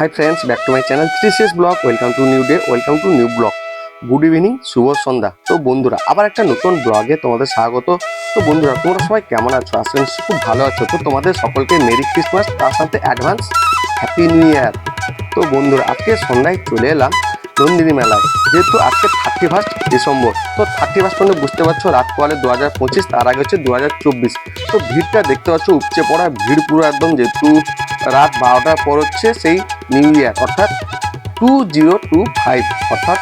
Hi friends back to my channel three CS blog welcome to new day welcome to new blog good evening শুভ সন্ধ্যা। তো বন্ধুরা, আবার একটা নতুন ব্লগে তোমাদের স্বাগত। তো বন্ধুরা, তোমরা সবাই কেমন আছো? আসলে খুব ভালো আছো। তো তোমাদের সকলকে মেরি ক্রিসমাস তার সাথে অ্যাডভান্স হ্যাপি নিউ ইয়ার তো বন্ধুরা, আজকে সন্ধ্যায় চলে এলাম নন্দিনী মেলায়। যেহেতু আজকে থার্টি ফার্স্ট ডিসেম্বর তো থার্টি ফার্স্ট মানে বুঝতে পারছ, রাত পোয়ালে দু হাজার পঁচিশ, তার আগে হচ্ছে দু হাজার চব্বিশ। তো ভিড়টা দেখতে পাচ্ছ, উপচে পড়া ভিড় পুরো একদম যেহেতু রাত বারোটার পর হচ্ছে সেই নিউ ইয়ার, অর্থাৎ টু জিরো টু ফাইভ, অর্থাৎ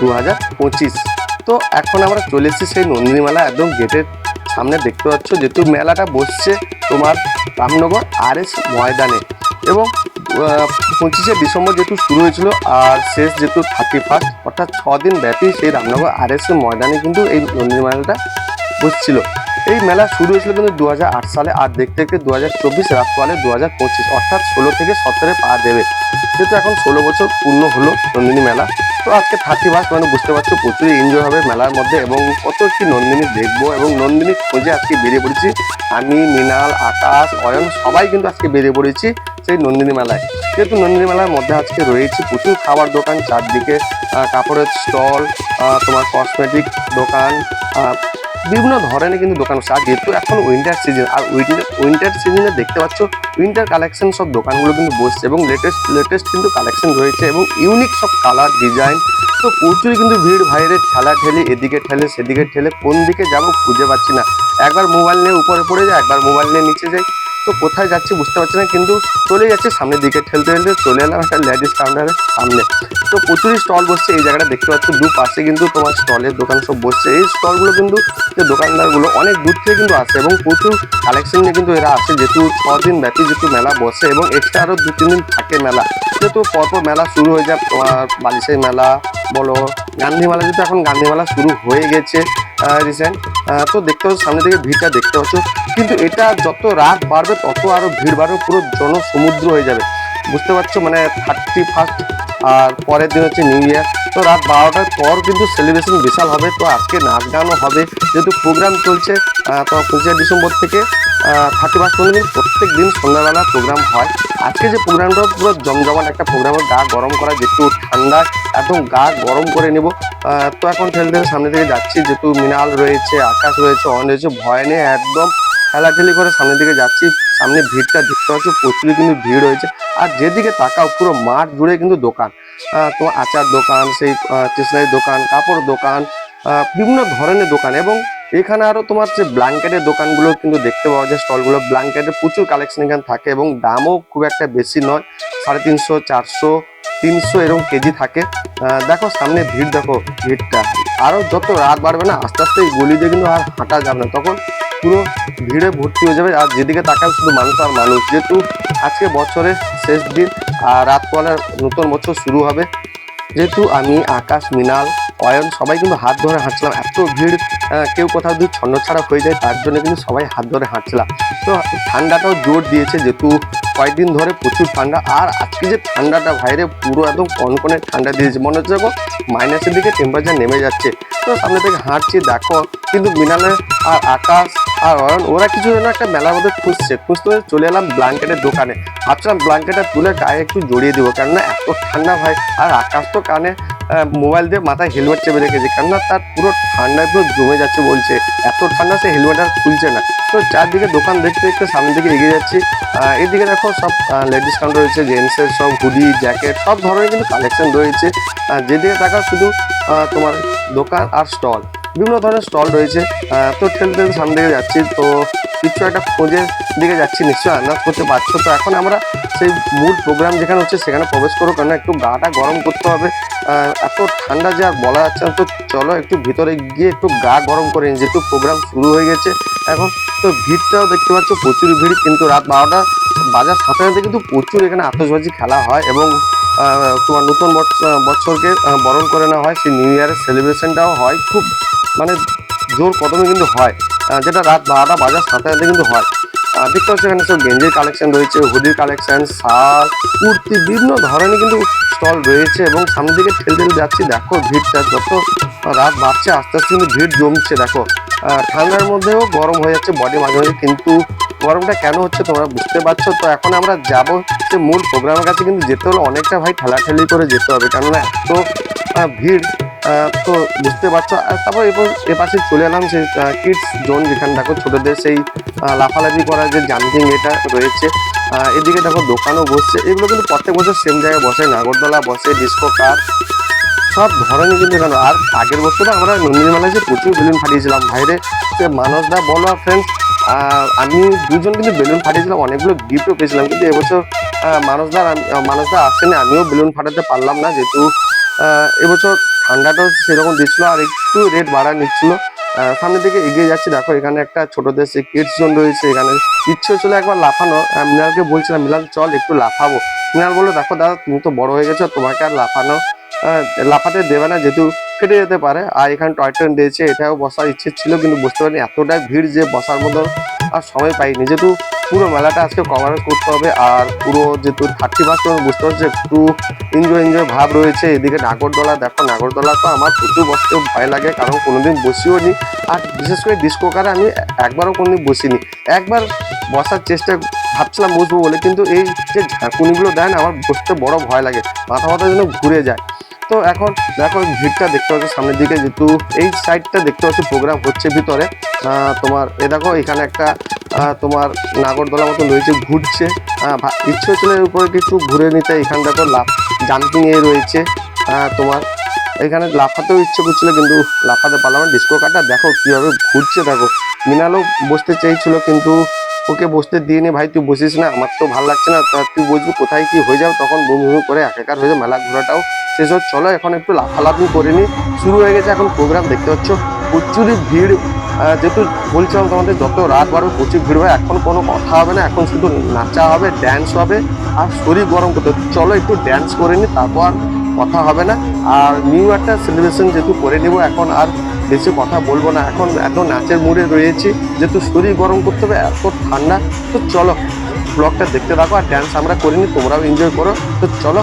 দু হাজার পঁচিশ। তো এখন আমরা চলে এসেছি সেই নন্দিনী মেলা একদম গেটের সামনে, দেখতে পাচ্ছ যেহেতু মেলাটা বসছে তোমার রামনগর আর এস ময়দানে। এবং পঁচিশে ডিসেম্বর যেহেতু শুরু হয়েছিল আর শেষ যেহেতু থার্টি ফার্স্ট, অর্থাৎ দিন ব্যাপী সেই রামনগর আর এস ময়দানে কিন্তু এই নন্দিনী মেলাটা বসছিল। এই মেলা শুরু হয়েছিল কিন্তু দু হাজার আট সালে আর দেখতে দেখতে দু হাজার চব্বিশ রাত পালে দু হাজার পঁচিশ, অর্থাৎ ষোলো থেকে সতেরো পা দেবে। যেহেতু এখন ষোলো বছর পূর্ণ হলো নন্দিনী মেলা, তো আজকে থার্টি ফার্স্ট মানে বুঝতে পারছ প্রচুর এনজয় হবে মেলার মধ্যে এবং কত কি নন্দিনী দেখব এবং নন্দিনী খোঁজে আজকে বেরিয়ে পড়েছি। আমি, মৃণাল, আকাশ, অয়ন সবাই কিন্তু আজকে বেরিয়ে পড়েছি সেই নন্দিনী মেলায়। যেহেতু নন্দিনী মেলার মধ্যে আজকে রয়েছে প্রচুর খাবার দোকান, চারদিকে কাপড়ের স্টল তোমার কসমেটিক দোকান বিভিন্ন ধরনের কিন্তু দোকান আছে। আর যেহেতু এখন উইন্টার সিজন আর উইন্টার উইন্টার সিজনে দেখতে পাচ্ছ উইন্টার কালেকশন সব দোকানগুলো কিন্তু বসছে এবং লেটেস্ট লেটেস্ট কিন্তু কালেকশন রয়েছে এবং ইউনিক সব কালার ডিজাইন তো প্রচুর কিন্তু ভিড়, ভাইরে ঠেলা ঠেলি, এদিকে ঠেলে, সেদিকে ঠেলে, কোন দিকে যাব খুঁজে পাচ্ছি না। একবার মোবাইল নিয়ে উপরে পড়ে যায় একবার মোবাইল নিয়ে নিচে যাই। তো কোথায় যাচ্ছি বুঝতে পারছি না, কিন্তু চলে যাচ্ছে সামনের দিকে, ঠেলতে ঠেলতে চলে এলাম একটা লেডিস কাউন্টারের সামনে। তো প্রচুরই স্টল বসছে, এই জায়গাটা দেখতে পাচ্ছ দু পাশে কিন্তু তোমার স্টলের দোকান সব বসছে। এই স্টলগুলো কিন্তু, যে দোকানদারগুলো অনেক দূর থেকে কিন্তু আসে এবং প্রচুর কালেকশন নিয়ে কিন্তু এরা আসে, যেহেতু ছদিন ব্যাপী যেহেতু মেলা বসে এবং এক্সট্রা আরও দু, তিন দিন থাকে মেলা। যেহেতু পরপর মেলা শুরু হয়ে যায়, তোমার বালিশাই মেলা বলো গান্ধী মেলা যেহেতু এখন গান্ধী মেলা শুরু হয়ে গেছে রিসেন্ট তো দেখতে পাচ্ছ, সামনে থেকে ভিড়টা দেখতে পাচ্ছ। কিন্তু এটা যত রাত বাড়বে, তত আরও ভিড় বাড়বে, পুরো জনসমুদ্র হয়ে যাবে। বুঝতে পারছ? মানে থার্টি ফার্স্ট আর পরের দিন হচ্ছে নিউ ইয়ার তো রাত বারোটার পর কিন্তু সেলিব্রেশন বিশাল হবে। তো আজকে নাচ গানও হবে। যেহেতু প্রোগ্রাম চলছে তোমার পঁচিশে ডিসেম্বর থেকে থার্টি ফার্স্ট পর্যন্ত প্রত্যেক দিন সন্ধ্যাবেলা প্রোগ্রাম হয়। আজকে যে প্রোগ্রামটা পুরো জমজমাট একটা প্রোগ্রামের গা গরম করা, যেহেতু ঠান্ডা, একদম গা গরম করে নেব। তো এখন ঠেলতে ঠেলে সামনে থেকে যাচ্ছি, যেহেতু মৃণাল রয়েছে, আকাশ রয়েছে, অন রয়েছে, ভয় নেই, একদম ঠেলাঠেলি করে সামনের দিকে যাচ্ছি। সামনে ভিড়টা দেখতে পাচ্ছি প্রচুর কিন্তু ভিড় রয়েছে। আর যেদিকে তাকাও, পুরো মাঠ জুড়ে কিন্তু দোকান। তোমার আচার দোকান, সেই স্টেশনারি দোকান, কাপড় দোকান বিভিন্ন ধরনের দোকান এবং এখানে আরও তোমার যে ব্ল্যাঙ্কেটের দোকানগুলো কিন্তু দেখতে পাওয়া যায় স্টলগুলো ব্ল্যাঙ্কেটের প্রচুর কালেকশন এখানে থাকে এবং দামও খুব একটা বেশি নয়। সাড়ে তিনশো, চারশো, তিনশো এরকম কেজি থাকে। দেখো সামনে ভিড়, দেখো ভিড়টা। আরও যত রাত বাড়বে না, আস্তে আস্তে এই গলি দিয়ে কিন্তু আর হাঁটা যাবে না। তখন পুরো ভিড়ে ভর্তি হয়ে যাবে। আর যেদিকে তাকাবে শুধু মানুষ আর মানুষ। যেহেতু আজকে বছরের শেষ দিন, আর রাত পরে নতুন বছর শুরু হবে। যেহেতু আমি আকাশ মিনাল অয়ন, সবাই কিন্তু হাত ধরে হাঁটছিলাম। এত ভিড় কেউ কোথাও যদি ছন্ন ছাড়া হয়ে যায়, তার জন্য কিন্তু সবাই হাত ধরে হাঁটছিলাম। তো ঠান্ডাটাও জোর দিয়েছে, যেহেতু কয়েকদিন ধরে প্রচুর ঠান্ডা। আর আজকে যে ঠান্ডাটা, ভাইরে, পুরো একদম কনকনে ঠান্ডা দিয়েছে। মনে হচ্ছে দেখো মাইনাসের দিকে টেম্পারেচার নেমে যাচ্ছে। তো সামনে থেকে হাঁটছি, দেখো, কিন্তু মিনালে আর আকাশ আর ওরা কিছু যেন একটা মেলার মধ্যে খুঁজছে, খুঁজতে চলে এলাম ব্ল্যাঙ্কেটের দোকানে। ভাবছিলাম ব্ল্যাঙ্কেটটা তুলে গায়ে একটু জড়িয়ে দিব, কেননা এত ঠান্ডা ভাই, আর আকাশ তো কানে মোবাইল দিয়ে মাথায় হেলমেট চেপে রেখেছে, কেননা তার পুরো ঠান্ডায় পুরো জমে যাচ্ছে বলছে। এত ঠান্ডা সে হেলমেট আর খুলছে না। তো চারদিকে দোকান দেখতে দেখতে সামনের দিকে এগিয়ে যাচ্ছি। এদিকে দেখো সব লেডিস কাউন্টার রয়েছে জেন্টসের সব হুডি জ্যাকেট সব ধরনের কিন্তু কালেকশন রয়েছে। যেদিকে দেখা শুধু তোমার দোকান আর স্টল বিভিন্ন ধরনের স্টল রয়েছে। তো ঠেলতে সামনে দিকে যাচ্ছি, তো কিছু একটা খোঁজের দিকে যাচ্ছি নিশ্চয়ই, আন্দাজ করতে পারছ। তো এখন আমরা সেই মূল প্রোগ্রাম যেখানে হচ্ছে সেখানে প্রবেশ করব কেন একটু গাটা গরম করতে হবে। এত ঠান্ডা যে আর বলা যাচ্ছে না, তো চলো একটু ভিতরে গিয়ে একটু গা গরম করে নিই, যেহেতু প্রোগ্রাম শুরু হয়ে গেছে। এখন তো ভিড়টাও দেখতে পাচ্ছ, প্রচুর ভিড়, কিন্তু রাত বারোটা বাজার সাথে সাথে কিন্তু প্রচুর এখানে আতশবাজি খেলা হয় এবং তোমার নতুন বছরকে বরণ করে নেওয়া হয়। সেই নিউ ইয়ারের সেলিব্রেশনটাও হয়। খুব মানে জোর কদমে কিন্তু হয়। যেটা রাত বারোটা বাজার সাথে সাথে কিন্তু হয়। দেখতে পাচ্ছি এখানে সব গেঞ্জির কালেকশন রয়েছে হুডির কালেকশন শার্ট কুর্তি, বিভিন্ন ধরনের কিন্তু স্টল রয়েছে এবং সামনের দিকে ঠেল ঠেলতে যাচ্ছি। দেখো ভিড়টা যত রাত বাড়ছে, আস্তে আস্তে কিন্তু ভিড় জমছে, দেখো। ঠান্ডার মধ্যেও গরম হয়ে যাচ্ছে বডি মাঝে মাঝে, কিন্তু গরমটা কেন হচ্ছে তোমরা বুঝতে পারছ? তো এখন আমরা যাব যে মূল প্রোগ্রামের কাছে, কিন্তু যেতে হলে অনেকটা ভাই ঠেলাঠেলি করে যেতে হবে। কেননা এত ভিড় তো বুঝতে পারছ। আর তারপর এরপর এ পাশে চলে এলাম সেই কিডস জোন যেখানে দেখো ছোটদের সেই লাফালাফি করার যে জাম্পিং এটা রয়েছে। এদিকে দেখো দোকানও বসছে। এগুলো কিন্তু প্রত্যেক বছর সেম জায়গায় বসে নাগরদোলা বসে ডিস্কো কার সব ধরনের কিন্তু কেন আর আগের বছর আমরা নন্দিনী মেলায় যে প্রচুর বেলুন ফাটিয়েছিলাম। বাইরে সে মানসদা বলো আর ফ্রেন্ডস আমি দুজন কিন্তু বেলুন ফাটিয়েছিলাম। অনেকগুলো গিফটও পেয়েছিলাম। কিন্তু এবছর আহ, মানসদা আসেনি। আমিও বেলুন ফাটাতে পারলাম না যেহেতু এবছর ঠান্ডাটাও সেরকম দিচ্ছিল আর একটু রেট বাড়া নিচ্ছিল। আহ, সামনের দিকে এগিয়ে যাচ্ছি। দেখো এখানে একটা ছোটদের সেই কিডস জোন রয়েছে। এখানে ইচ্ছে হচ্ছিল একবার লাফানো। আহ, মৃণালকে বলছিলাম মিলাল চল একটু লাফাবো। মৃণাল বলল দেখো দাদা তুমি তো বড় হয়ে গেছো তোমাকে আর লাফানো লাফাতে দেবে না যেহেতু ফেটে যেতে পারে। আর এখানে টয় ট্রেন রয়েছে এটাও বসার ইচ্ছে ছিল কিন্তু বুঝতে পারিনি এতটাই ভিড় যে বসার মতো আর সময় পাইনি। যেহেতু পুরো মেলাটা আজকে কভার করতে হবে আর পুরো যেহেতু থার্টি ফার্স্ট বুঝতে পারছি, একটু এনজয় এনজয় ভাব রয়েছে। এদিকে নাগরদোলা, দেখো নাগরদোলা তো আমার প্রচুর বসতেও ভয় লাগে, কারণ কোনোদিন বসিও নি। আর বিশেষ করে ডিস্কো কারে আমি একবারও কোনোদিন বসিনি। একবার বসার চেষ্টা ভাবছিলাম বসবো বলে, কিন্তু এই যে ঝাঁকুনিগুলো দেয় না, আমার বসতে বড় ভয় লাগে। মাথা মাথা যেন ঘুরে যায়। তো এখন দেখো ভিড়টা দেখতে পাচ্ছ সামনের দিকে যেহেতু এই সাইডটা দেখতে পাচ্ছি প্রোগ্রাম হচ্ছে ভিতরে। তোমার, এ দেখো এখানে একটা তোমার নাগরদোলা মতো রয়েছে, ঘুরছে। ইচ্ছে হচ্ছিল এর উপরে কিছু ঘুরে নিতে এখানে দেখো লাফ, জাম্পিং এ রয়েছে। তোমার, এখানে লাফাতেও ইচ্ছে করছিল, কিন্তু লাফাতে পারলাম ডিস্কো কারটা দেখো কীভাবে ঘুরছে, দেখো। মিনালও বসতে চেয়েছিল, কিন্তু ওকে বসতে দিয়ে নি ভাই, তুই বসিস না, আমার তো ভালো লাগছে না। তা তুই বসবি, কোথায় কি হয়ে যাও তখন বমি বমি করে একাকার হয়ে যায় মেলা ঘোরাটাও শেষ হোক। চলো, এখন একটু লাফালাফি করে নি। শুরু হয়ে গেছে এখন প্রোগ্রাম দেখতে পাচ্ছ? প্রচুরই ভিড়। যেহেতু বলছিলাম তোমাদের, যত রাত বাড়বে প্রচুর ভিড় হয়, এখন কোনো কথা হবে না। এখন শুধু নাচা হবে ড্যান্স হবে, আর শরীর গরম করতে চলো, একটু ড্যান্স করে নি, তারপর কথা হবে না। আর নিউ একটা সেলিব্রেশন যেহেতু করে নিব, এখন আর বেশি কথা বলব না। এখন এত নাচের মুডে রয়েছি। যেহেতু শরীর গরম করতে হবে, এত ঠান্ডা, তো চলো, ব্লগটা দেখতে থাকো আর ড্যান্স আমরা করিনি, তোমরাও এনজয় করো। তো চলো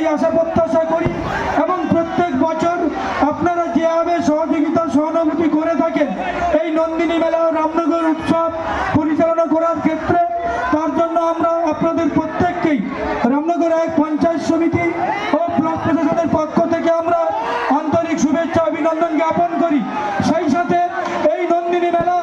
এই আশা প্রত্যাশা করি এবং প্রত্যেক বছর আপনারা যেভাবে সহযোগিতা, সহানুভূতি করে থাকেন, এই নন্দিনী মেলা রামনগর উৎসব পরিচালনা করার ক্ষেত্রে, তার জন্য আমরা আপনাদের প্রত্যেককেই রামনগর এক পঞ্চায়েত সমিতি ও ব্লক প্রশাসনের পক্ষ থেকে আমরা আন্তরিক শুভেচ্ছা, অভিনন্দন জ্ঞাপন করি। সেই সাথে এই নন্দিনী মেলা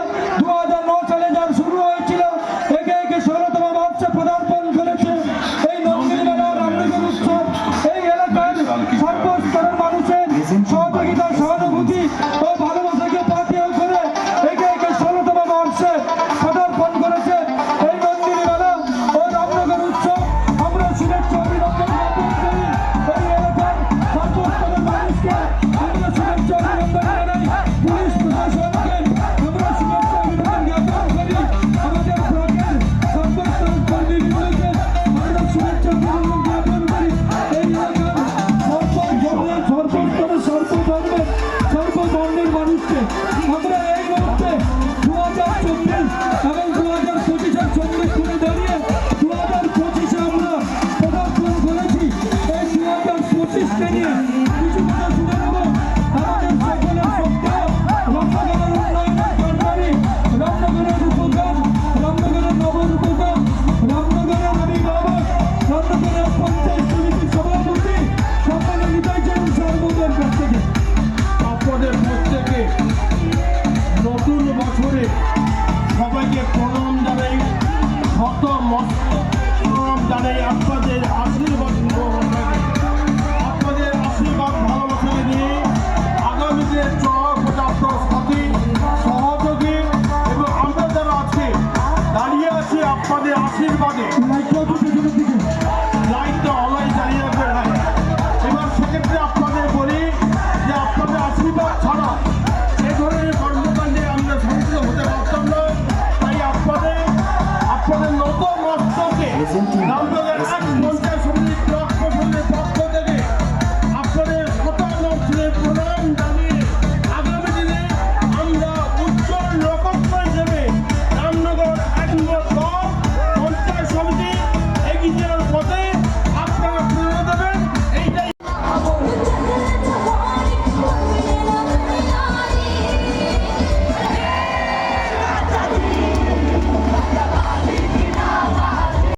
আপনাদের আশীর্বাদে।